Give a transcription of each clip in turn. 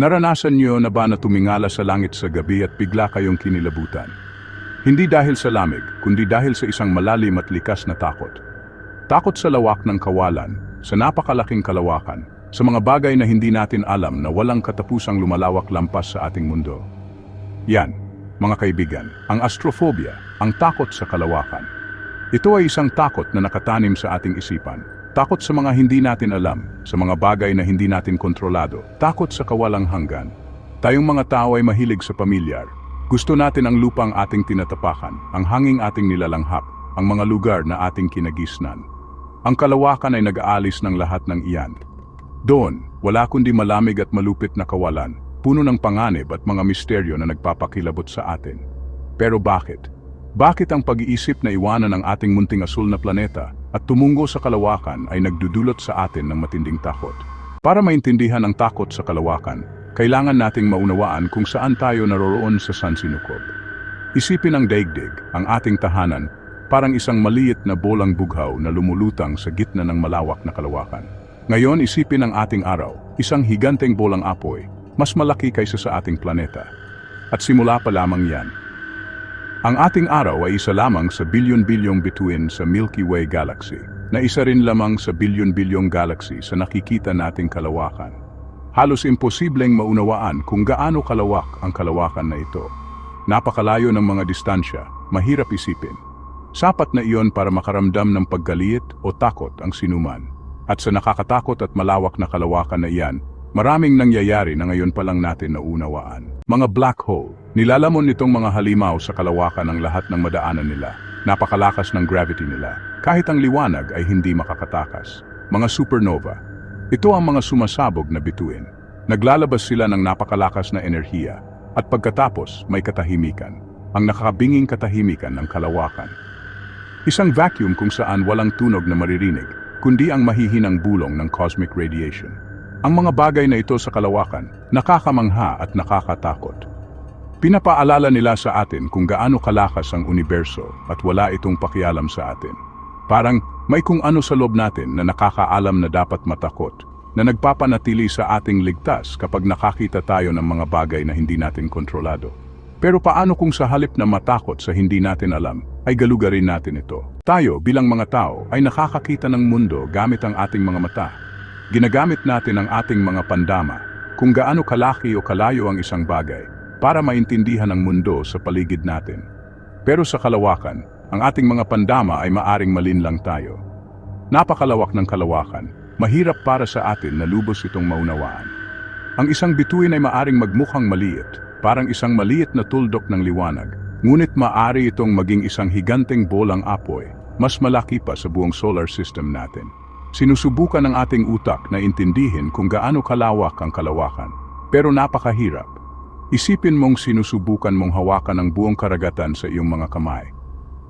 Naranasan niyo na ba na tumingala sa langit sa gabi at bigla kayong kinilabutan? Hindi dahil sa lamig, kundi dahil sa isang malalim at likas na takot. Takot sa lawak ng kawalan, sa napakalaking kalawakan, sa mga bagay na hindi natin alam na walang katapusang lumalawak lampas sa ating mundo. Yan, mga kaibigan, ang astrophobia, ang takot sa kalawakan. Ito ay isang takot na nakatanim sa ating isipan. Takot sa mga hindi natin alam, sa mga bagay na hindi natin kontrolado, takot sa kawalang hanggan. Tayong mga tao ay mahilig sa pamilyar. Gusto natin ang lupang ating tinatapakan, ang hanging ating nilalanghap, ang mga lugar na ating kinagisnan. Ang kalawakan ay nag-aalis ng lahat ng iyan. Doon, wala kundi malamig at malupit na kawalan, puno ng panganib at mga misteryo na nagpapakilabot sa atin. Pero bakit? Bakit ang pag-iisip na iwanan ang ating munting asul na planeta at tumungo sa kalawakan ay nagdudulot sa atin ng matinding takot? Para maintindihan ang takot sa kalawakan, kailangan nating maunawaan kung saan tayo naroroon sa Sansinukob. Isipin ang daigdig, ang ating tahanan, parang isang maliit na bolang bughaw na lumulutang sa gitna ng malawak na kalawakan. Ngayon isipin ang ating araw, isang higanteng bolang apoy, mas malaki kaysa sa ating planeta. At simula pa lamang yan, ang ating araw ay isa lamang sa bilyon-bilyong bituin sa Milky Way Galaxy, na isa rin lamang sa bilyon-bilyong galaxy sa nakikita nating kalawakan. Halos imposibleng maunawaan kung gaano kalawak ang kalawakan na ito. Napakalayo ng mga distansya, mahirap isipin. Sapat na iyon para makaramdam ng paggalit o takot ang sinuman. At sa nakakatakot at malawak na kalawakan na iyan, Maraming nangyayari na ngayon pa lang natin naunawaan. Mga black hole, nilalamon nitong mga halimaw sa kalawakan ng lahat ng madaanan nila. Napakalakas ng gravity nila. Kahit ang liwanag ay hindi makakatakas. Mga supernova. Ito ang mga sumasabog na bituin. Naglalabas sila ng napakalakas na enerhiya. At pagkatapos, may katahimikan. Ang nakakabinging katahimikan ng kalawakan. Isang vacuum kung saan walang tunog na maririnig, kundi ang mahihinang bulong ng cosmic radiation. Ang mga bagay na ito sa kalawakan, nakakamangha at nakakatakot. Pinapaalala nila sa atin kung gaano kalakas ang universo at wala itong pakialam sa atin. Parang may kung ano sa loob natin na nakakaalam na dapat matakot, na nagpapanatili sa ating ligtas kapag nakakita tayo ng mga bagay na hindi natin kontrolado. Pero paano kung sa halip na matakot sa hindi natin alam, ay galugarin natin ito? Tayo bilang mga tao ay nakakakita ng mundo gamit ang ating mga mata, Ginagamit natin ang ating mga pandama kung gaano kalaki o kalayo ang isang bagay para maintindihan ang mundo sa paligid natin. Pero sa kalawakan, ang ating mga pandama ay maaring malinlang tayo. Napakalawak ng kalawakan, mahirap para sa atin na lubos itong maunawaan. Ang isang bituin ay maaring magmukhang maliit, parang isang maliit na tuldok ng liwanag, ngunit maari itong maging isang higanteng bolang apoy, mas malaki pa sa buong solar system natin. Sinusubukan ng ating utak na intindihin kung gaano kalawak ang kalawakan, pero napakahirap. Isipin mong sinusubukan mong hawakan ang buong karagatan sa iyong mga kamay.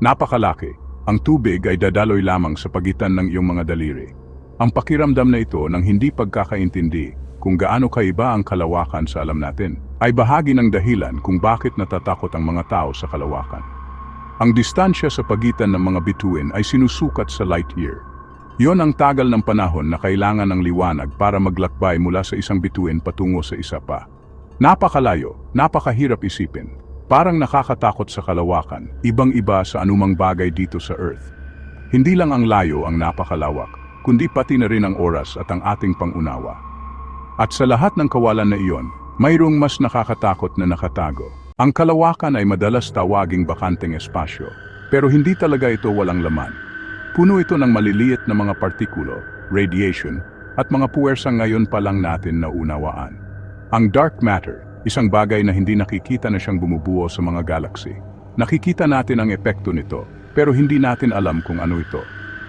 Napakalaki, ang tubig ay dadaloy lamang sa pagitan ng iyong mga daliri. Ang pakiramdam na ito ng hindi pagkakaintindi kung gaano kaiba ang kalawakan sa alam natin, ay bahagi ng dahilan kung bakit natatakot ang mga tao sa kalawakan. Ang distansya sa pagitan ng mga bituin ay sinusukat sa light year. Yon ang tagal ng panahon na kailangan ng liwanag para maglakbay mula sa isang bituin patungo sa isa pa. Napakalayo, napakahirap isipin. Parang nakakatakot sa kalawakan, ibang-iba sa anumang bagay dito sa Earth. Hindi lang ang layo ang napakalawak, kundi pati na rin ang oras at ang ating pangunawa. At sa lahat ng kawalan na iyon, mayroong mas nakakatakot na nakatago. Ang kalawakan ay madalas tawaging bakanteng espasyo, pero hindi talaga ito walang laman. Puno ito ng maliliit na mga partikulo, radiation, at mga puwersang ngayon pa lang natin naunawaan. Ang dark matter, isang bagay na hindi nakikita na siyang bumubuo sa mga galaxy. Nakikita natin ang epekto nito, pero hindi natin alam kung ano ito.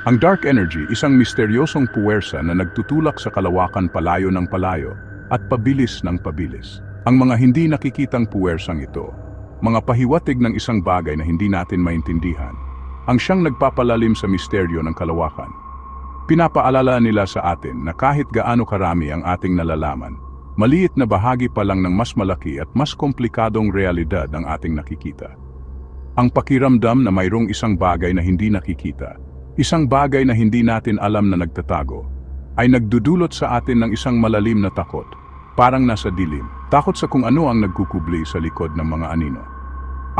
Ang dark energy, isang misteryosong puwersa na nagtutulak sa kalawakan palayo ng palayo at pabilis ng pabilis. Ang mga hindi nakikitang puwersang ito, mga pahiwatig ng isang bagay na hindi natin maintindihan, ang siyang nagpapalalim sa misteryo ng kalawakan. Pinapaalala nila sa atin na kahit gaano karami ang ating nalalaman, maliit na bahagi pa lang ng mas malaki at mas komplikadong realidad ang ating nakikita. Ang pakiramdam na mayroong isang bagay na hindi nakikita, isang bagay na hindi natin alam na nagtatago, ay nagdudulot sa atin ng isang malalim na takot, parang nasa dilim, takot sa kung ano ang nagkukubli sa likod ng mga anino.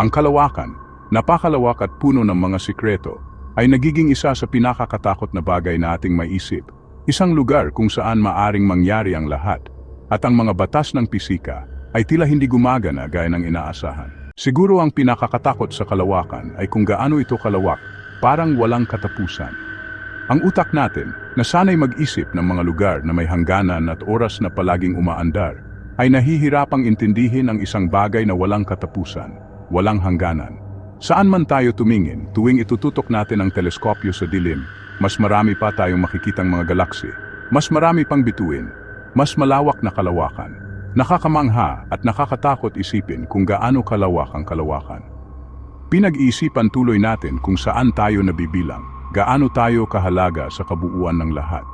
Ang kalawakan, napakalawak at puno ng mga sikreto, ay nagiging isa sa pinakakatakot na bagay na ating maisip. Isang lugar kung saan maaring mangyari ang lahat, at ang mga batas ng pisika ay tila hindi gumagana gaya ng inaasahan. Siguro ang pinakakatakot sa kalawakan ay kung gaano ito kalawak, parang walang katapusan. Ang utak natin, na sanay mag-isip ng mga lugar na may hangganan at oras na palaging umaandar, ay nahihirapang intindihin ang isang bagay na walang katapusan, walang hangganan. Saan man tayo tumingin, tuwing itututok natin ang teleskopyo sa dilim, mas marami pa tayong makikitang mga galaksi, mas marami pang bituin, mas malawak na kalawakan. Nakakamangha at nakakatakot isipin kung gaano kalawak ang kalawakan. Pinag-iisipan tuloy natin kung saan tayo nabibilang, gaano tayo kahalaga sa kabuuan ng lahat.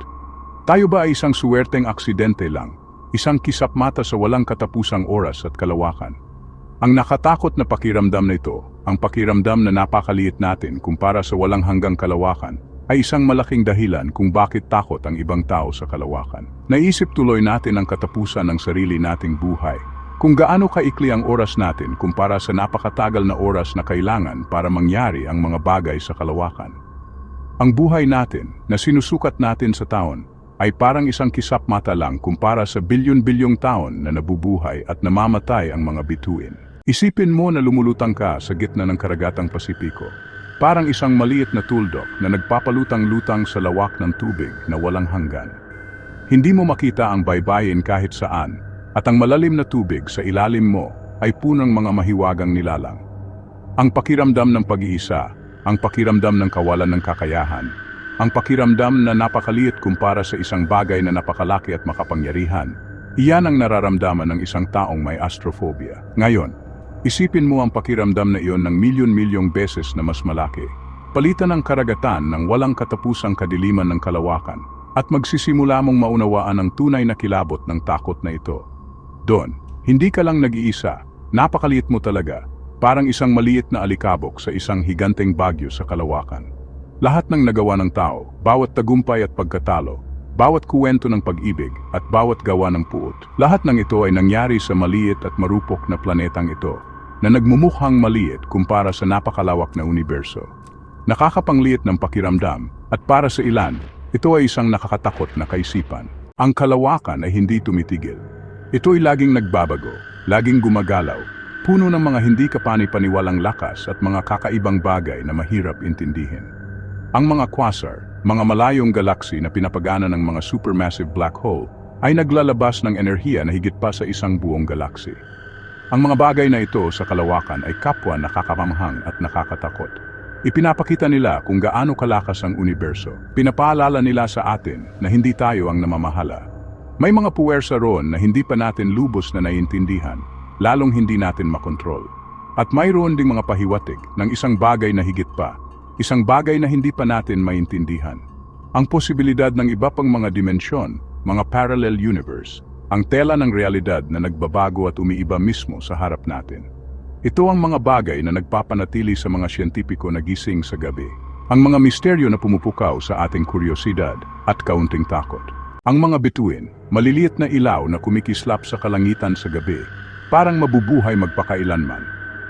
Tayo ba ay isang suwerteng aksidente lang, isang kisap mata sa walang katapusang oras at kalawakan? Ang nakatakot na pakiramdam na ito, ang pakiramdam na napakaliit natin kumpara sa walang hanggang kalawakan, ay isang malaking dahilan kung bakit takot ang ibang tao sa kalawakan. Naisip tuloy natin ang katapusan ng sarili nating buhay, kung gaano kaikli ang oras natin kumpara sa napakatagal na oras na kailangan para mangyari ang mga bagay sa kalawakan. Ang buhay natin na sinusukat natin sa taon ay parang isang kisap mata lang kumpara sa bilyon-bilyong taon na nabubuhay at namamatay ang mga bituin. Isipin mo na lumulutang ka sa gitna ng karagatang Pasipiko. Parang isang maliit na tuldok na nagpapalutang-lutang sa lawak ng tubig na walang hanggan. Hindi mo makita ang baybayin kahit saan at ang malalim na tubig sa ilalim mo ay punang mga mahiwagang nilalang. Ang pakiramdam ng pag-iisa, ang pakiramdam ng kawalan ng kakayahan, ang pakiramdam na napakaliit kumpara sa isang bagay na napakalaki at makapangyarihan, iyan ang nararamdaman ng isang taong may astrophobia. Ngayon, isipin mo ang pakiramdam na iyon ng milyon-milyong beses na mas malaki. Palitan ang karagatan ng walang katapusang kadiliman ng kalawakan at magsisimula mong maunawaan ang tunay na kilabot ng takot na ito. Doon, hindi ka lang nag-iisa, napakaliit mo talaga, parang isang maliit na alikabok sa isang higanteng bagyo sa kalawakan. Lahat ng nagawa ng tao, bawat tagumpay at pagkatalo, bawat kuwento ng pag-ibig at bawat gawa ng puot, lahat ng ito ay nangyari sa maliit at marupok na planetang ito, na nagmumukhang maliit kumpara sa napakalawak na universo. Nakakapangliit ng pakiramdam, at para sa ilan, ito ay isang nakakatakot na kaisipan. Ang kalawakan ay hindi tumitigil. Ito ay laging nagbabago, laging gumagalaw, puno ng mga hindi kapani-paniwalang lakas at mga kakaibang bagay na mahirap intindihin. Ang mga quasar, mga malayong galaksi na pinapagana ng mga supermassive black hole, ay naglalabas ng enerhiya na higit pa sa isang buong galaksi. Ang mga bagay na ito sa kalawakan ay kapwa nakakapamahang at nakakatakot. Ipinapakita nila kung gaano kalakas ang universo. Pinapaalala nila sa atin na hindi tayo ang namamahala. May mga puwersa roon na hindi pa natin lubos na naiintindihan, lalong hindi natin makontrol. At mayroon ding mga pahiwatig ng isang bagay na higit pa, isang bagay na hindi pa natin maintindihan. Ang posibilidad ng iba pang mga dimensyon, mga parallel universe, ang tela ng realidad na nagbabago at umiiba mismo sa harap natin. Ito ang mga bagay na nagpapanatili sa mga siyentipiko na gising sa gabi. Ang mga misteryo na pumupukaw sa ating kuryosidad at kaunting takot. Ang mga bituin, maliliit na ilaw na kumikislap sa kalangitan sa gabi, parang mabubuhay magpakailanman.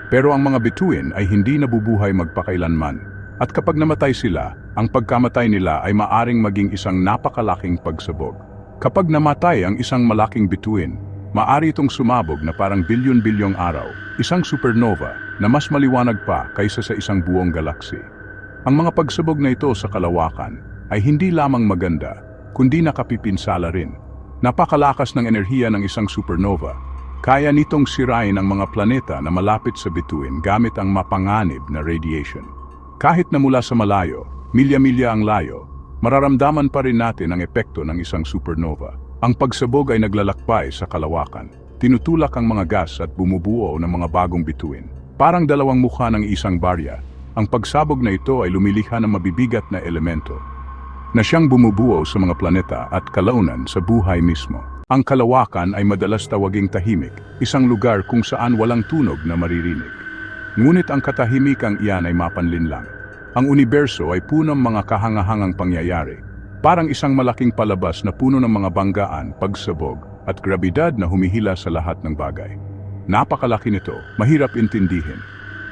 Pero ang mga bituin ay hindi nabubuhay magpakailanman. At kapag namatay sila, ang pagkamatay nila ay maaring maging isang napakalaking pagsabog. Kapag namatay ang isang malaking bituin, maari itong sumabog na parang bilyon-bilyong araw, isang supernova na mas maliwanag pa kaysa sa isang buong galaksi. Ang mga pagsabog na ito sa kalawakan ay hindi lamang maganda, kundi nakapipinsala rin. Napakalakas ng enerhiya ng isang supernova. Kaya nitong sirain ang mga planeta na malapit sa bituin gamit ang mapanganib na radiation. Kahit na mula sa malayo, milya-milya ang layo, mararamdaman pa rin natin ang epekto ng isang supernova. Ang pagsabog ay naglalakbay sa kalawakan. Tinutulak ang mga gas at bumubuo ng mga bagong bituin. Parang dalawang mukha ng isang barya, ang pagsabog na ito ay lumilikha ng mabibigat na elemento na siyang bumubuo sa mga planeta at kalaunan sa buhay mismo. Ang kalawakan ay madalas tawaging tahimik, isang lugar kung saan walang tunog na maririnig. Ngunit ang katahimikang iyan ay mapanlinlang. Ang universo ay punong mga kahangahangang pangyayari, parang isang malaking palabas na puno ng mga banggaan, pagsabog, at grabidad na humihila sa lahat ng bagay. Napakalaki nito, mahirap intindihin.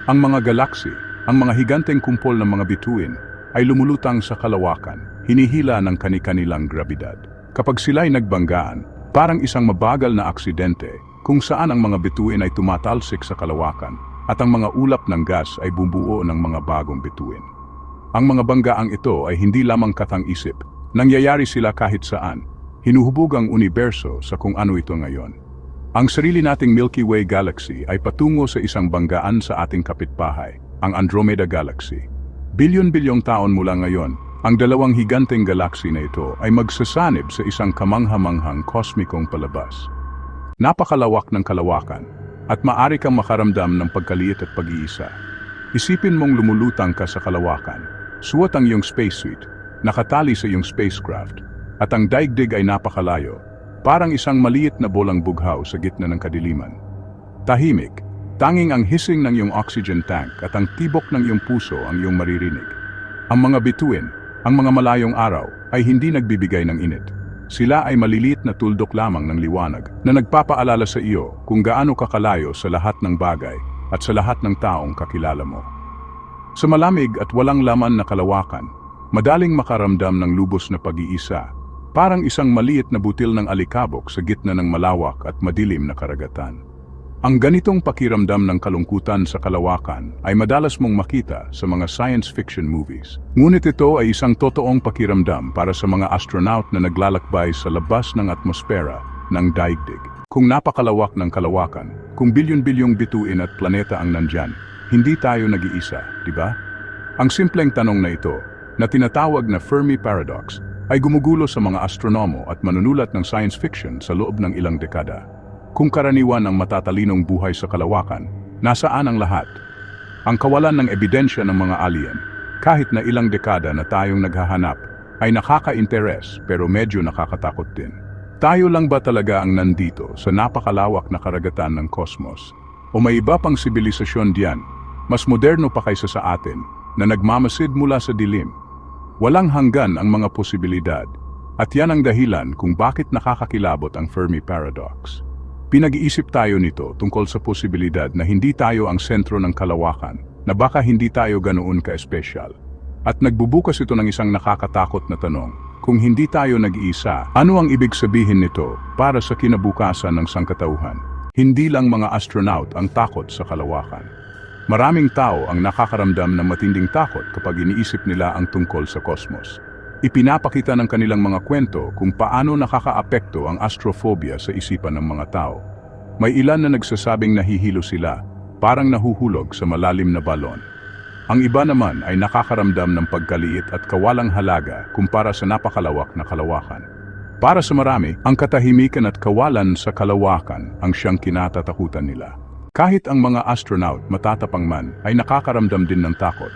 Ang mga galaksi, ang mga higanteng kumpol ng mga bituin, ay lumulutang sa kalawakan, hinihila ng kani-kanilang grabidad. Kapag sila'y nagbanggaan, parang isang mabagal na aksidente kung saan ang mga bituin ay tumatalsik sa kalawakan at ang mga ulap ng gas ay bumubuo ng mga bagong bituin. Ang mga banggaang ito ay hindi lamang katang-isip, nangyayari sila kahit saan, hinuhubog ang universo sa kung ano ito ngayon. Ang sarili nating Milky Way Galaxy ay patungo sa isang banggaan sa ating kapitbahay, ang Andromeda Galaxy. Bilyon-bilyong taon mula ngayon, ang dalawang higanteng galaxy na ito ay magsasanib sa isang kamanghamanghang kosmikong palabas. Napakalawak ng kalawakan, at maari kang makaramdam ng pagkaliit at pag-iisa. Isipin mong lumulutang ka sa kalawakan, suot ang iyong spacesuit, nakatali sa iyong spacecraft, at ang daigdig ay napakalayo, parang isang maliit na bolang bughaw sa gitna ng kadiliman. Tahimik, tanging ang hissing ng iyong oxygen tank at ang tibok ng iyong puso ang iyong maririnig. Ang mga bituin, ang mga malayong araw, ay hindi nagbibigay ng init. Sila ay maliliit na tuldok lamang ng liwanag na nagpapaalala sa iyo kung gaano kakalayo sa lahat ng bagay at sa lahat ng taong kakilala mo. Sa malamig at walang laman na kalawakan, madaling makaramdam ng lubos na pag-iisa, parang isang maliit na butil ng alikabok sa gitna ng malawak at madilim na karagatan. Ang ganitong pakiramdam ng kalungkutan sa kalawakan ay madalas mong makita sa mga science fiction movies. Ngunit ito ay isang totoong pakiramdam para sa mga astronaut na naglalakbay sa labas ng atmosfera ng daigdig. Kung napakalawak ng kalawakan, kung bilyon-bilyong bituin at planeta ang nandyan, hindi tayo nag-iisa, di ba? Ang simpleng tanong na ito, na tinatawag na Fermi Paradox, ay gumugulo sa mga astronomo at manunulat ng science fiction sa loob ng ilang dekada. Kung karaniwan ang matatalinong buhay sa kalawakan, nasaan ang lahat? Ang kawalan ng ebidensya ng mga alien, kahit na ilang dekada na tayong naghahanap, ay nakaka-interes pero medyo nakakatakot din. Tayo lang ba talaga ang nandito sa napakalawak na karagatan ng kosmos? O may iba pang sibilisasyon diyan, mas moderno pa kaysa sa atin, na nagmamasid mula sa dilim? Walang hanggan ang mga posibilidad, at yan ang dahilan kung bakit nakakakilabot ang Fermi Paradox. Pinag-iisip tayo nito tungkol sa posibilidad na hindi tayo ang sentro ng kalawakan, na baka hindi tayo ganoon ka-espesyal. At nagbubukas ito ng isang nakakatakot na tanong, kung hindi tayo nag-iisa, ano ang ibig sabihin nito para sa kinabukasan ng sangkatauhan? Hindi lang mga astronaut ang takot sa kalawakan. Maraming tao ang nakakaramdam ng matinding takot kapag iniisip nila ang tungkol sa kosmos. Ipinapakita ng kanilang mga kwento kung paano nakakaapekto ang astrophobia sa isipan ng mga tao. May ilan na nagsasabing nahihilo sila, parang nahuhulog sa malalim na balon. Ang iba naman ay nakakaramdam ng pagkaliit at kawalang halaga kumpara sa napakalawak na kalawakan. Para sa marami, ang katahimikan at kawalan sa kalawakan ang siyang kinatatakutan nila. Kahit ang mga astronaut matatapang man ay nakakaramdam din ng takot.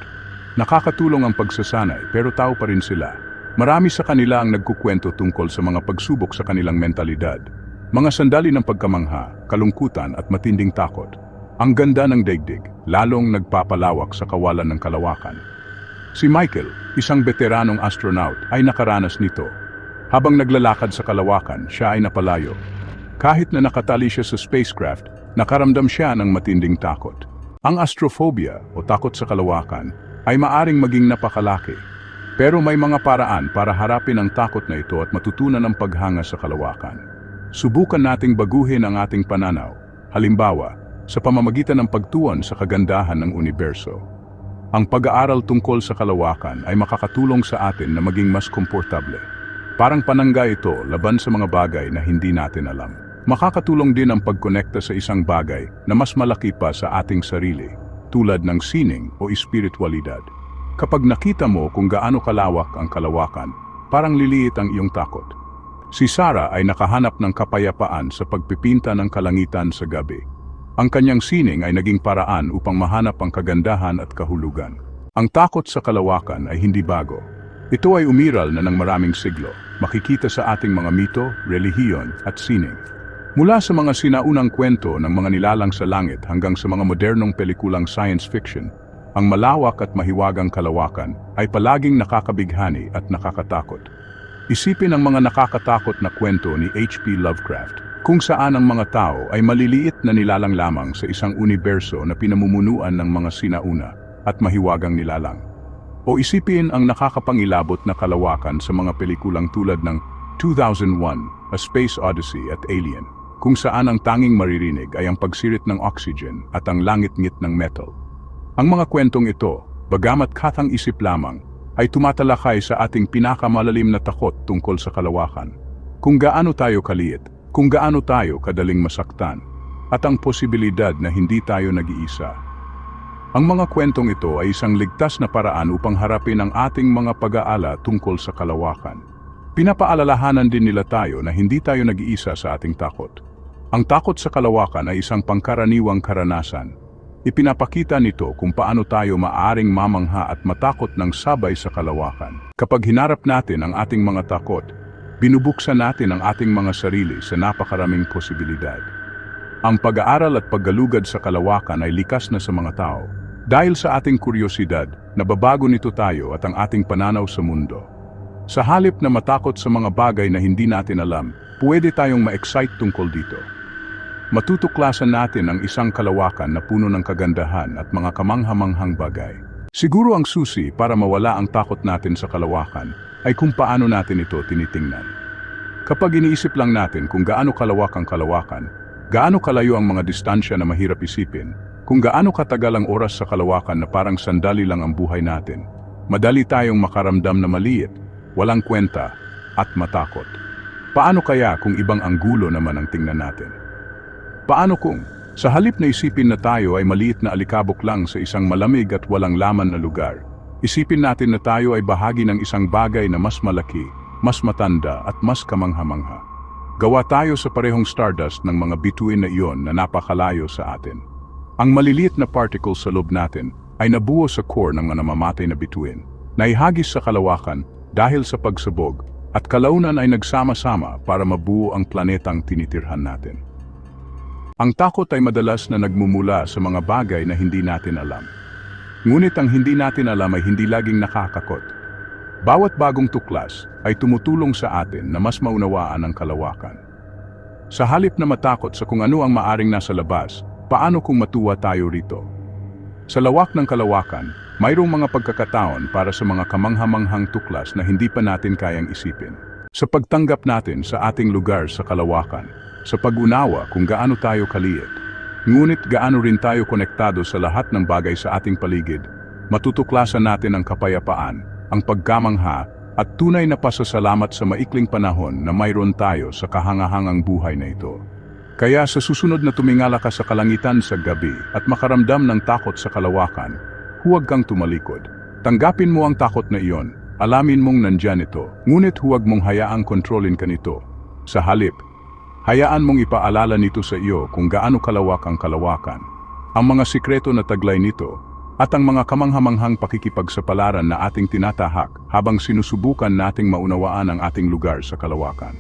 Nakakatulong ang pagsasanay pero tao pa rin sila Marami sa kanila ang nagkukwento tungkol sa mga pagsubok sa kanilang mentalidad. Mga sandali ng pagkamangha, kalungkutan at matinding takot. Ang ganda ng daigdig, lalong nagpapalawak sa kawalan ng kalawakan. Si Michael, isang veteranong astronaut, ay nakaranas nito. Habang naglalakad sa kalawakan, siya ay napalayo. Kahit na nakatali siya sa spacecraft, nakaramdam siya ng matinding takot. Ang astrophobia o takot sa kalawakan ay maaring maging napakalaki pero may mga paraan para harapin ang takot na ito at matutunan ang paghanga sa kalawakan. Subukan nating baguhin ang ating pananaw, halimbawa, sa pamamagitan ng pagtuon sa kagandahan ng universo. Ang pag-aaral tungkol sa kalawakan ay makakatulong sa atin na maging mas komportable. Parang panangga ito laban sa mga bagay na hindi natin alam. Makakatulong din ang pagkonekta sa isang bagay na mas malaki pa sa ating sarili, tulad ng sining o espiritualidad. Kapag nakita mo kung gaano kalawak ang kalawakan, parang liliit ang iyong takot. Si Sarah ay nakahanap ng kapayapaan sa pagpipinta ng kalangitan sa gabi. Ang kanyang sining ay naging paraan upang mahanap ang kagandahan at kahulugan. Ang takot sa kalawakan ay hindi bago. Ito ay umiral na ng maraming siglo, makikita sa ating mga mito, relihiyon at sining. Mula sa mga sinaunang kwento ng mga nilalang sa langit hanggang sa mga modernong pelikulang science fiction, ang malawak at mahiwagang kalawakan ay palaging nakakabighani at nakakatakot. Isipin ang mga nakakatakot na kwento ni H.P. Lovecraft, kung saan ang mga tao ay maliliit na nilalang lamang sa isang universo na pinamumunuan ng mga sinauna at mahiwagang nilalang. O isipin ang nakakapangilabot na kalawakan sa mga pelikulang tulad ng 2001, A Space Odyssey at Alien, kung saan ang tanging maririnig ay ang pagsirit ng oxygen at ang langit-ngit ng metal. Ang mga kwentong ito, bagamat katang isip lamang, ay tumatalakay sa ating pinakamalalim na takot tungkol sa kalawakan. Kung gaano tayo kaliit, kung gaano tayo kadaling masaktan, at ang posibilidad na hindi tayo nag-iisa. Ang mga kwentong ito ay isang ligtas na paraan upang harapin ang ating mga pag-aala tungkol sa kalawakan. Pinapaalalahanan din nila tayo na hindi tayo nag-iisa sa ating takot. Ang takot sa kalawakan ay isang pangkaraniwang karanasan. Ipinapakita nito kung paano tayo maaring mamangha at matakot ng sabay sa kalawakan. Kapag hinarap natin ang ating mga takot, binubuksan natin ang ating mga sarili sa napakaraming posibilidad. Ang pag-aaral at paggalugad sa kalawakan ay likas na sa mga tao. Dahil sa ating kuryosidad, nababago nito tayo at ang ating pananaw sa mundo. Sa halip na matakot sa mga bagay na hindi natin alam, pwede tayong ma-excite tungkol dito. Matutuklasan natin ang isang kalawakan na puno ng kagandahan at mga kamanghamanghang bagay. Siguro ang susi para mawala ang takot natin sa kalawakan ay kung paano natin ito tinitingnan. Kapag iniisip lang natin kung gaano kalawak ang kalawakan, gaano kalayo ang mga distansya na mahirap isipin, kung gaano katagal ang oras sa kalawakan na parang sandali lang ang buhay natin, madali tayong makaramdam na maliit, walang kwenta, at matakot. Paano kaya kung ibang anggulo naman ang tingnan natin? Paano kung, sa halip na isipin na tayo ay maliit na alikabok lang sa isang malamig at walang laman na lugar, isipin natin na tayo ay bahagi ng isang bagay na mas malaki, mas matanda at mas kamanghamangha. Gawa tayo sa parehong stardust ng mga bituin na iyon na napakalayo sa atin. Ang maliliit na particles sa loob natin ay nabuo sa core ng mga namamatay na bituin, na ihagis sa kalawakan dahil sa pagsabog at kalaunan ay nagsama-sama para mabuo ang planetang tinitirhan natin. Ang takot ay madalas na nagmumula sa mga bagay na hindi natin alam. Ngunit ang hindi natin alam ay hindi laging nakakakot. Bawat bagong tuklas ay tumutulong sa atin na mas maunawaan ang kalawakan. Sa halip na matakot sa kung ano ang maaring nasa labas, paano kung matuwa tayo rito? Sa lawak ng kalawakan, mayroong mga pagkakataon para sa mga kamanghamanghang tuklas na hindi pa natin kayang isipin. Sa pagtanggap natin sa ating lugar sa kalawakan, sa pag-unawa kung gaano tayo kaliit, ngunit gaano rin tayo konektado sa lahat ng bagay sa ating paligid, matutuklasan natin ang kapayapaan, ang pagkamangha, at tunay na pasasalamat sa maikling panahon na mayroon tayo sa kahangahangang buhay na ito. Kaya sa susunod na tumingala ka sa kalangitan sa gabi at makaramdam ng takot sa kalawakan, huwag kang tumalikod. Tanggapin mo ang takot na iyon, alamin mong nandyan ito, ngunit huwag mong hayaang kontrolin ka nito. Sa halip, Hayaan mong ipaalala nito sa iyo kung gaano kalawak ang kalawakan, ang mga sikreto na taglay nito, at ang mga kamanghamanghang pakikipagsapalaran na ating tinatahak habang sinusubukan nating maunawaan ang ating lugar sa kalawakan.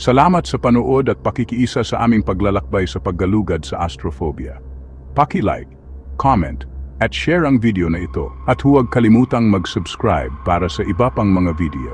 Salamat sa panood at pakikiisa sa aming paglalakbay sa paggalugad sa astrophobia. Paki-like, comment, at share ang video na ito at huwag kalimutang mag-subscribe para sa iba pang mga video.